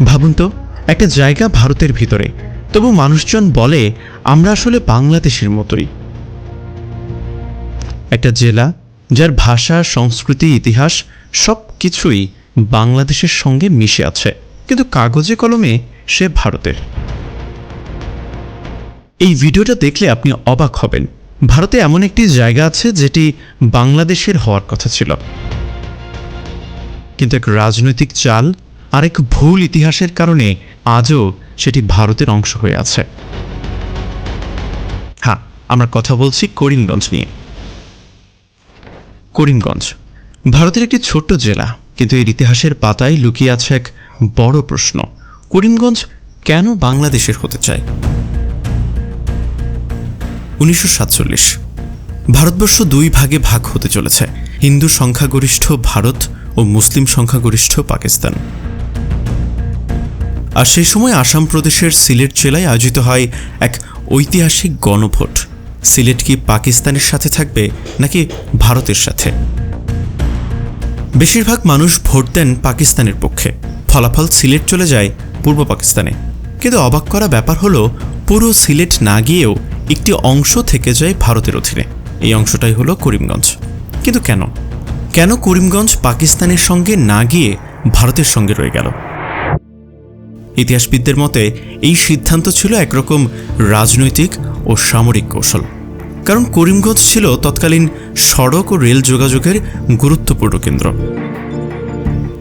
ভাবুন তো, একটা জায়গা ভারতের ভিতরে। তবু মানুষজন বলে, আমরা আসলে বাংলাদেশের মতোই। একটা জেলা যার ভাষা, সংস্কৃতি, ইতিহাস সব কিছুই বাংলাদেশের সঙ্গে মিশে আছে, কিন্তু কাগজে কলমে সে ভারতের। এই ভিডিওটা দেখলে আপনি অবাক হবেন। ভারতে এমন একটি জায়গা আছে যেটি বাংলাদেশের হওয়ার কথা ছিল। কিন্তু এক রাজনৈতিক চাল আর এক ভুল ইতিহাসের কারণে আজও সেটি ভারতের অংশ হয়ে আছে। হ্যাঁ আমরা কথা বলছি করিমগঞ্জ নিয়ে। করিমগঞ্জ, ভারতের একটি ছোট্ট জেলা, কিন্তু এর ইতিহাসের পাতায় লুকিয়ে আছে এক বড় প্রশ্ন। করিমগঞ্জ কেন বাংলাদেশের হতে চায়? উনিশশো সাতচল্লিশ, ভারতবর্ষ দুই ভাগে ভাগ হতে চলেছে, হিন্দু সংখ্যাগরিষ্ঠ ভারত ও মুসলিম সংখ্যাগরিষ্ঠ পাকিস্তান। আর সেই সময় আসাম প্রদেশের সিলেট জেলায় আয়োজিত হয় এক ঐতিহাসিক গণভোট। সিলেট কি পাকিস্তানের সাথে থাকবে নাকি ভারতের সাথে? বেশিরভাগ মানুষ ভোট দেন পাকিস্তানের পক্ষে। ফলাফল সিলেট চলে যায় পূর্ব পাকিস্তানে। কিন্তু অবাক করা ব্যাপার হলো, পুরো সিলেট না গিয়েও একটি অংশ থেকে যায় ভারতের অধীনে। এই অংশটাই হলো করিমগঞ্জ। কিন্তু কেন? কেন করিমগঞ্জ পাকিস্তানের সঙ্গে না গিয়ে ভারতের সঙ্গে রয়ে গেল? ইতিহাসবিদদের মতে, এই সিদ্ধান্ত ছিল একরকম রাজনৈতিক ও সামরিক কৌশল। কারণ করিমগঞ্জ ছিল তৎকালীন সড়ক ও রেল যোগাযোগের গুরুত্বপূর্ণ কেন্দ্র।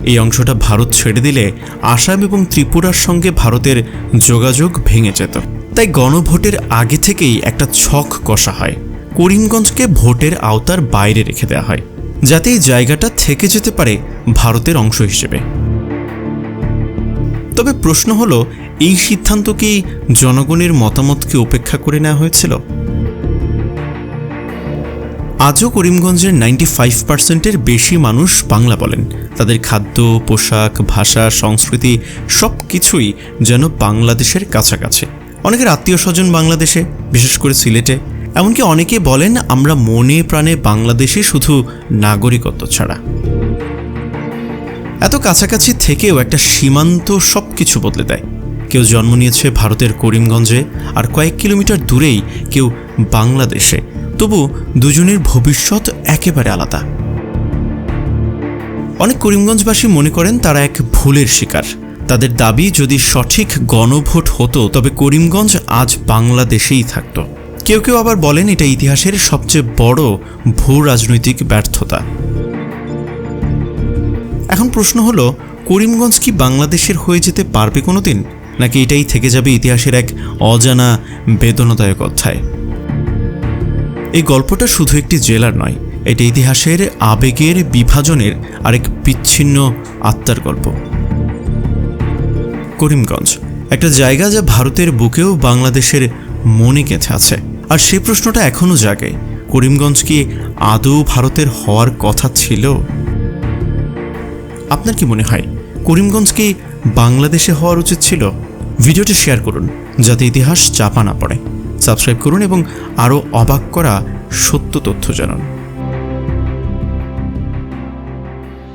এই অংশটা ভারত ছেড়ে দিলে আসাম এবং ত্রিপুরার সঙ্গে ভারতের যোগাযোগ ভেঙে যেত। তাই গণভোটের আগে থেকেই একটা ছক কষা হয়। করিমগঞ্জকে ভোটের আওতার বাইরে রেখে দেওয়া হয়, যাতে এই জায়গাটা থেকে যেতে পারে ভারতের অংশ হিসেবে। তবে প্রশ্ন হলো, এই সিদ্ধান্ত কি জনগণের মতামতকে উপেক্ষা করে নেওয়া হয়েছিল? আজও করিমগঞ্জের নাইনটি ফাইভ পার্সেন্টের বেশি মানুষ বাংলা বলেন। তাদের খাদ্য, পোশাক, ভাষা, সংস্কৃতি সব কিছুই যেন বাংলাদেশের কাছাকাছি। অনেকের আত্মীয় স্বজন বাংলাদেশে, বিশেষ করে সিলেটে। এমনকি অনেকে বলেন, আমরা মনে প্রাণে বাংলাদেশে শুধু নাগরিকত্ব ছাড়া। এত কাছাকাছি থেকেও একটা সীমান্ত সব কিছু বদলে দেয়। কেউ জন্ম নিয়েছে ভারতের করিমগঞ্জে আর কয়েক কিলোমিটার দূরেই কেউ বাংলাদেশে। তবু দুজনের ভবিষ্যৎ একেবারে আলাদা। অনেক করিমগঞ্জবাসী মনে করেন তারা এক ভুলের শিকার। তাদের দাবি যদি সঠিক গণভোট হতো, তবে করিমগঞ্জ আজ বাংলাদেশেই থাকত। কেউ কেউ আবার বলেন এটা ইতিহাসের সবচেয়ে বড় ভূ রাজনৈতিক ব্যর্থতা। এখন প্রশ্ন হলো, করিমগঞ্জ কি বাংলাদেশের হয়ে যেতে পারবে কোনোদিন? নাকি এটাই থেকে যাবে ইতিহাসের এক অজানা, বেদনাদায়ক অধ্যায়? এই গল্পটা শুধু একটি জেলার নয়, এটা ইতিহাসের আবেগের বিভাজনের আরেক বিচ্ছিন্ন আত্মার গল্প। করিমগঞ্জ, একটা জায়গা যা ভারতের বুকেও বাংলাদেশের মনে গেঁথে আছে। আর সে প্রশ্নটা এখনও জাগে, করিমগঞ্জ কি আদৌ ভারতের হওয়ার কথা ছিল? আপনার কি মনে হয় করিমগঞ্জ কি বাংলাদেশে হওয়ার উচিত ছিল? ভিডিওটি শেয়ার করুন, যাতে ইতিহাস চাপা না পড়ে। সাবস্ক্রাইব করুন এবং আরও অবাক করা সত্য তথ্য জানান।